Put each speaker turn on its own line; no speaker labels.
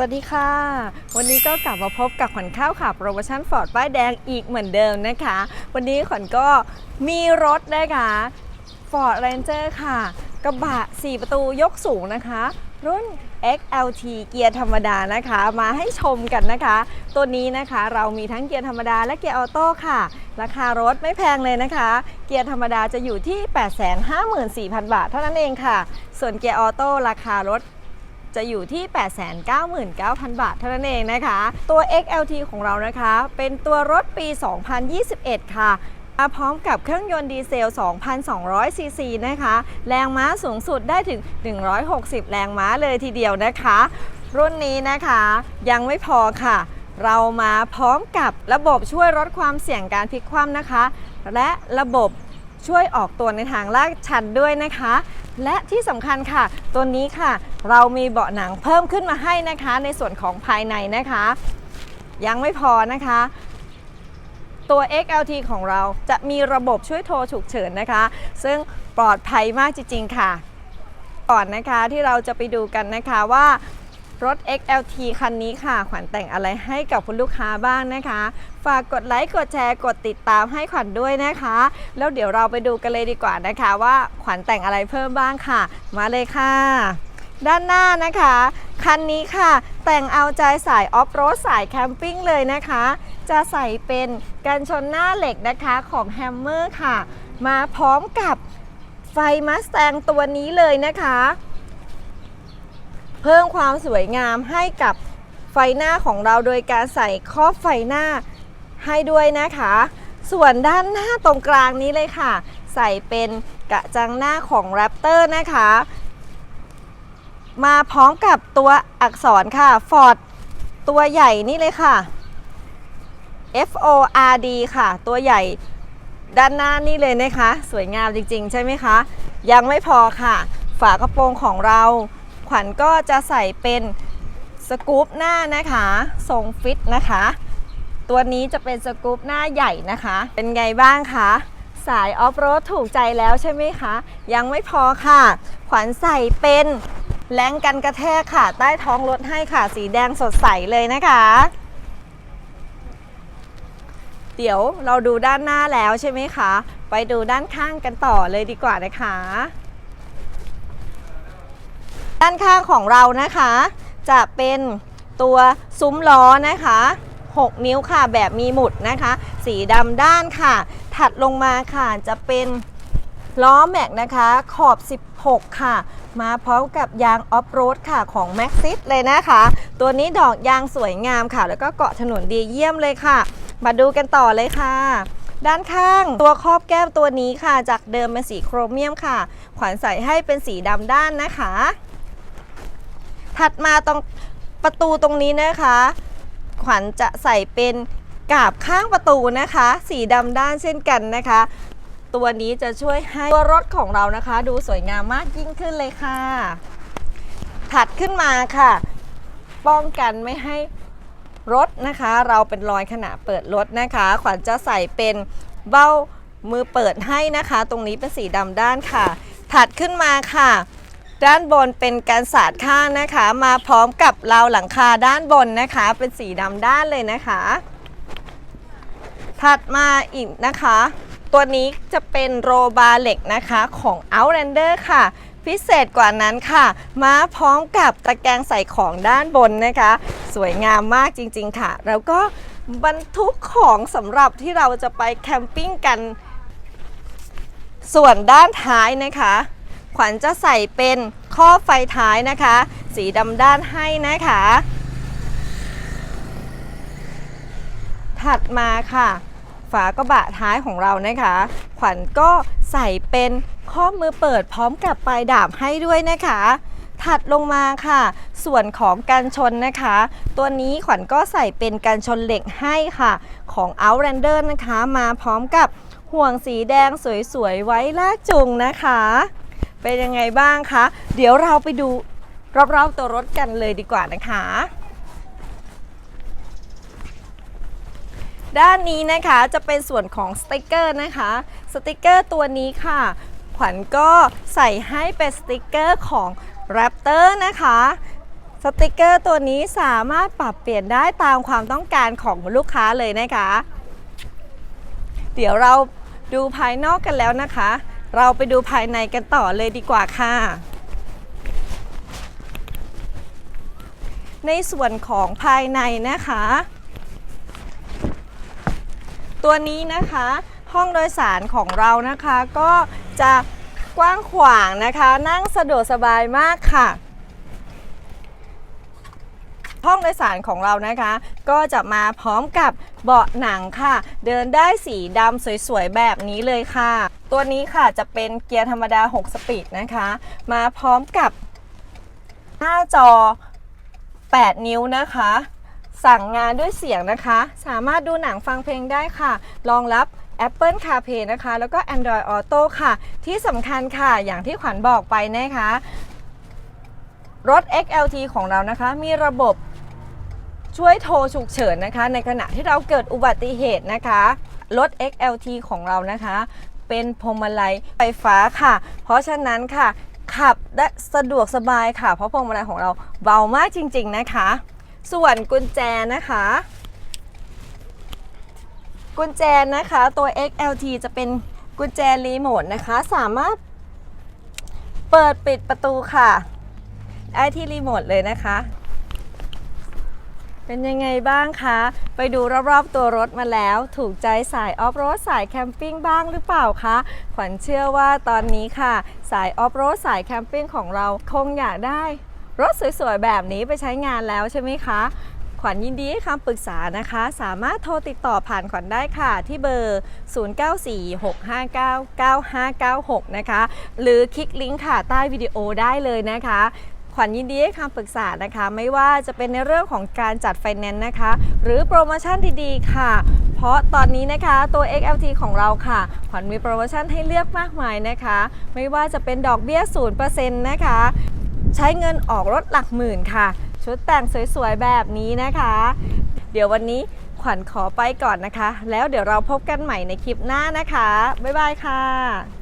สวัสดีค่ะ วันนี้ก็กลับมาพบกับขวัญข้าวค่ะโปรโมชั่นฟอร์ดป้ายแดงอีกเหมือนเดิมนะคะ วันนี้ขวัญก็มีรถนะคะ Ford Ranger ค่ะ กระบะ 4 ประตูยกสูงนะคะ รุ่น XLT เกียร์ธรรมดานะคะ มาให้ชมกันนะคะ ตัวนี้นะคะเรามีทั้งเกียร์ธรรมดาและเกียร์ออโต้ค่ะ ราคารถไม่แพงเลยนะคะ เกียร์ธรรมดาจะอยู่ที่ 854,000 บาทเท่านั้นเองค่ะ ส่วนเกียร์ออโต้ราคารถ จะอยู่ที่ 899,000 บาทเท่านั้นเองนะคะ ตัว XLT ของเรานะคะ เป็นตัวรถปี 2021 ค่ะมาพร้อมกับเครื่องยนต์ดีเซล 2,200 ซีซีนะคะ แรงม้าสูงสุดได้ถึง 160 แรงม้าเลยทีเดียวนะคะ รุ่นนี้นะคะยังไม่พอค่ะ เรามาพร้อมกับระบบช่วยลดความเสี่ยงการพลิกคว่ำนะคะ และระบบ ช่วยออกตัวในทางลาดชันด้วยนะคะ และที่สำคัญค่ะ ตัวนี้ค่ะ เรามีเบาะหนังเพิ่มขึ้นมาให้นะคะ ในส่วนของภายในนะคะ ยังไม่พอนะคะ ตัว XLT ของเราจะมีระบบช่วยโทรฉุกเฉินนะคะ ซึ่งปลอดภัยมากจริงๆค่ะ ก่อนนะคะที่เราจะไปดูกันนะคะว่า รถ XLT คันนี้ค่ะ ขวัญแต่งอะไรให้กับคุณลูกค้าบ้างนะคะ ฝากกดไลค์กดแชร์กดติดตามให้ขวัญด้วยนะคะ แล้วเดี๋ยวเราไปดูกันเลยดีกว่านะคะ ว่าขวัญแต่งอะไรเพิ่มบ้างค่ะ มาเลยค่ะ ด้านหน้านะคะ คันนี้ค่ะ แต่งเอาใจสายออฟโรดสายแคมปิ้งเลยนะคะ จะใส่เป็นกันชนหน้าเหล็กนะคะของแฮมเมอร์ค่ะ มาพร้อมกับไฟมัสแตงตัวนี้เลยนะคะ พิ่มความสวยงามให้กับไฟหน้าของเราโดยการใส่ครอบไฟหน้าให้ด้วยนะคะ ส่วนด้านหน้าตรงกลางนี้เลยค่ะ ใส่เป็นกระจังหน้าของ Raptor นะคะ มาพร้อมกับตัวอักษรค่ะ Ford ตัวใหญ่นี่เลยค่ะ F O R D ค่ะ ตัวใหญ่ด้านหน้านี่เลยนะคะ สวยงามจริง ๆ ใช่ไหมคะ ยังไม่พอค่ะ ฝากระโปรงของเรา ขวัญก็จะใส่เป็นสกู๊ปหน้านะคะทรงฟิตนะคะ ตัวนี้จะเป็นสกู๊ปหน้าใหญ่นะคะ เป็นไงบ้างคะสายออฟโรดถูกใจแล้วใช่ไหมคะ ยังไม่พอค่ะ ขวัญใส่เป็นแรงกันกระแทกค่ะ ใต้ท้องรถให้ค่ะ สีแดงสดใสเลยนะคะ เดี๋ยวเราดูด้านหน้าแล้วใช่ไหมคะ ไปดูด้านข้างกันต่อเลยดีกว่านะคะ ด้านข้างของเรานะคะ จะเป็นตัวซุ้มล้อนะคะ 6 นิ้วค่ะแบบมีหมุดนะคะ สีดำด้านค่ะ ถัดลงมาค่ะจะเป็นล้อแม็กนะคะขอบ 16 ค่ะ มาพร้อมกับยางออฟโรดค่ะของ Maxis เลยนะคะ ตัวนี้ดอกยางสวยงามค่ะ แล้วก็เกาะถนนดีเยี่ยมเลยค่ะ มาดูกันต่อเลยค่ะ ด้านข้างตัวครอบแก้มตัวนี้ค่ะ จากเดิมเป็นสีโครเมียมค่ะ ขวัญใส่ให้เป็นสีดำด้านนะคะ ถัดมาตรงประตูตรงนี้นะคะ ขวัญจะใส่เป็นกาบข้างประตูนะคะ สีดำด้านเช่นกันนะคะ ตัวนี้จะช่วยให้ตัวรถของเรานะคะ ดูสวยงามมากยิ่งขึ้นเลยค่ะ ถัดขึ้นมาค่ะ ป้องกันไม่ให้รถนะคะ เราเป็นรอยขณะเปิดรถนะคะ ขวัญจะใส่เป็นเบ้ามือเปิดให้นะคะ ตรงนี้เป็นสีดำด้านค่ะ ถัดขึ้นมาค่ะ ด้านบนเป็นการสาดข้างนะคะ มาพร้อมกับราวหลังคาด้านบนนะคะ เป็นสีดำด้านเลยนะคะ ถัดมาอีกนะคะ ตัวนี้จะเป็นโรบาร์เหล็กนะคะของ Outlander ค่ะ พิเศษกว่านั้นค่ะ มาพร้อมกับตะแกรงใส่ของด้านบนนะคะ สวยงามมากจริง ๆค่ะ แล้วก็บรรทุกของสำหรับที่เราจะไปแคมปิ้งกัน ส่วนด้านท้ายนะคะ ขวัญจะใส่เป็นข้อไฟท้ายนะคะ สีดำด้านให้นะคะ ถัดมาค่ะ ฝากระบะท้ายของเรานะคะ ขวัญก็ใส่เป็นข้อมือเปิดพร้อมกับปลายดาบให้ด้วยนะคะ ถัดลงมาค่ะ ส่วนของกันชนนะคะ ตัวนี้ขวัญก็ใส่เป็นกันชนเหล็กให้ค่ะ ของ Outlander นะคะ มาพร้อมกับห่วงสีแดงสวยๆ ไว้ลากจูงนะคะ เป็นยังไงบ้างคะ เดี๋ยวเราไปดูรอบๆตัวรถกันเลยดีกว่านะคะ ด้านนี้นะคะจะเป็นส่วนของสติกเกอร์นะคะ สติกเกอร์ตัวนี้ค่ะ ขวัญก็ใส่ให้เป็นสติกเกอร์ของ Raptor นะคะ สติกเกอร์ตัวนี้สามารถปรับเปลี่ยนได้ตามความต้องการของลูกค้าเลยนะคะ เดี๋ยวเราดูภายนอกกันแล้วนะคะ เราไปดูภายในกันต่อเลยดีกว่าค่ะ ในส่วนของภายในนะคะ ตัวนี้นะคะ ห้องโดยสารของเรานะคะก็จะกว้างขวางนะคะ นั่งสะดวกสบายมากค่ะห้องโดยสารของเรานะคะ ก็จะมาพร้อมกับเบาะหนังค่ะ เดินได้สีดำสวยๆ แบบนี้เลยค่ะ ตัวนี้ค่ะจะเป็นเกียร์ธรรมดา 6 สปีดนะคะ มาพร้อมกับหน้าจอ 8 นิ้วนะคะ สั่งงานด้วยเสียงนะคะ สามารถดูหนังฟังเพลงได้ค่ะ รองรับ Apple CarPlay นะคะ แล้วก็ Android Auto ค่ะ ที่สำคัญค่ะ อย่างที่ขวัญบอกไปนะคะ รถ XLT ของเรานะคะ มีระบบช่วยโทรฉุกเฉินนะคะ ในขณะที่เราเกิดอุบัติเหตุนะคะ รถ XLT ของเรานะคะ เป็นพวงมาลัยไฟฟ้าค่ะ เพราะฉะนั้นค่ะ ขับได้สะดวกสบายค่ะ เพราะพวงมาลัยของเราเบามากจริง ๆนะคะ ส่วนกุญแจนะคะ กุญแจนะคะตัว XLT จะเป็นกุญแจรีโมทนะคะ สามารถเปิดปิดประตูค่ะ ได้ที่รีโมทเลยนะคะ เป็นยังไงบ้างคะ ไปดูรอบๆตัวรถมาแล้ว ถูกใจสายออฟโรดสายแคมปิ้งบ้างหรือเปล่าคะ ขวัญเชื่อว่าตอนนี้ค่ะ สายออฟโรดสายแคมปิ้งของเราคงอยากได้ รถสวยๆ แบบนี้ไปใช้งานแล้วใช่ไหมคะ ขวัญยินดีให้คำปรึกษานะคะ สามารถโทรติดต่อผ่านขวัญได้ค่ะ ที่เบอร์ 0946599596 นะคะ หรือคลิกลิงก์ค่ะใต้วิดีโอได้เลยนะคะ ขวัญยินดีให้คำปรึกษานะคะ ไม่ว่าจะเป็นในเรื่องของการจัดไฟแนนซ์นะคะ หรือโปรโมชั่นดีๆ ค่ะ เพราะตอนนี้นะคะตัว XLT ของเราค่ะ ขวัญมีโปรโมชั่นให้เลือกมากมายนะคะ ไม่ว่าจะเป็นดอกเบี้ย 0%นะคะ ใช้เงินออกรถหลักหมื่นค่ะ ชุดแต่งสวยๆ แบบนี้นะคะ เดี๋ยววันนี้ขวัญขอไปก่อนนะคะ แล้วเดี๋ยวเราพบกันใหม่ในคลิปหน้านะคะ บ๊ายบายค่ะ